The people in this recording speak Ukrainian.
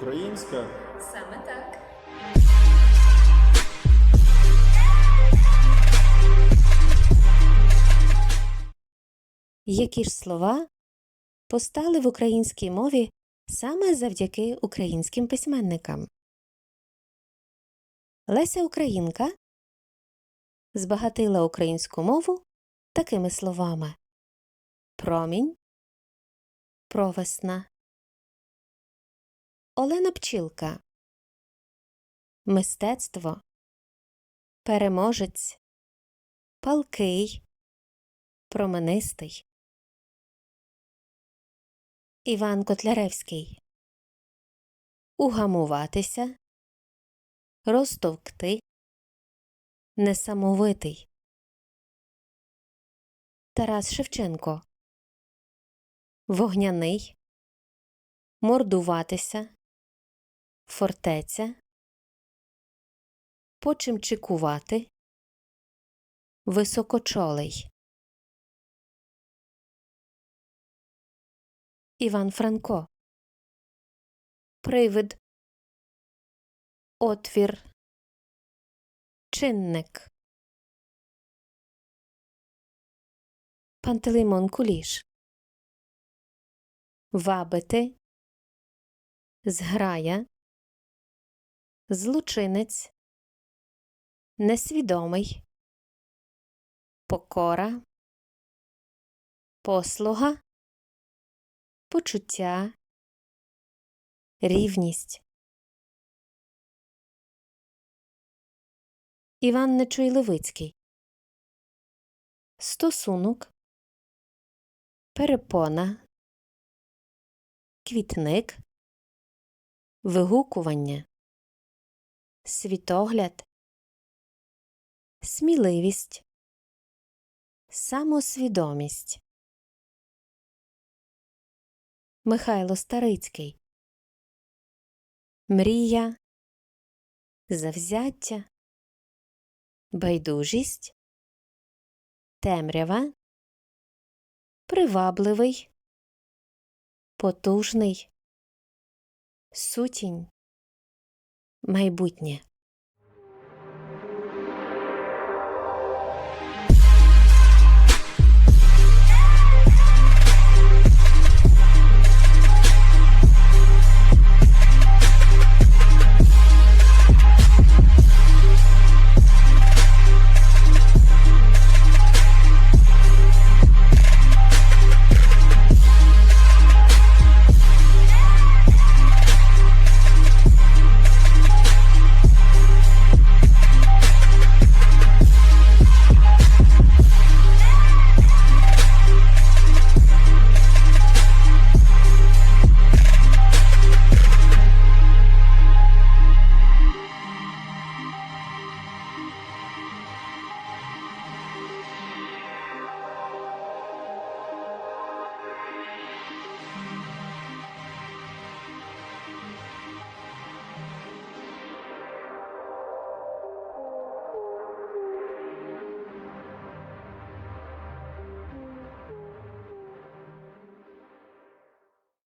українська. Саме так. Які ж слова постали в українській мові саме завдяки українським письменникам? Леся Українка збагатила українську мову такими словами Промінь, провесна. Олена Пчілка. Мистецтво. Переможець. Палкий. Променистий. Іван Котляревський. Угамуватися. Розтовкти. Несамовитий. Тарас Шевченко. Вогняний. Мордуватися Фортеця Почимчикувати Високочолий. Іван Франко. Привид. Отвір. Чинник. Пантелеймон Куліш. Вабити. Зграя Злочинець Несвідомий Покора Послуга Почуття Рівність. Іван Нечуй Левицький Стосунок Перепона Квітник Вигукування Світогляд Сміливість Самосвідомість. Михайло Старицький. Мрія Завзяття Байдужість Темрява Привабливий Потужний Сутінь Майбутнє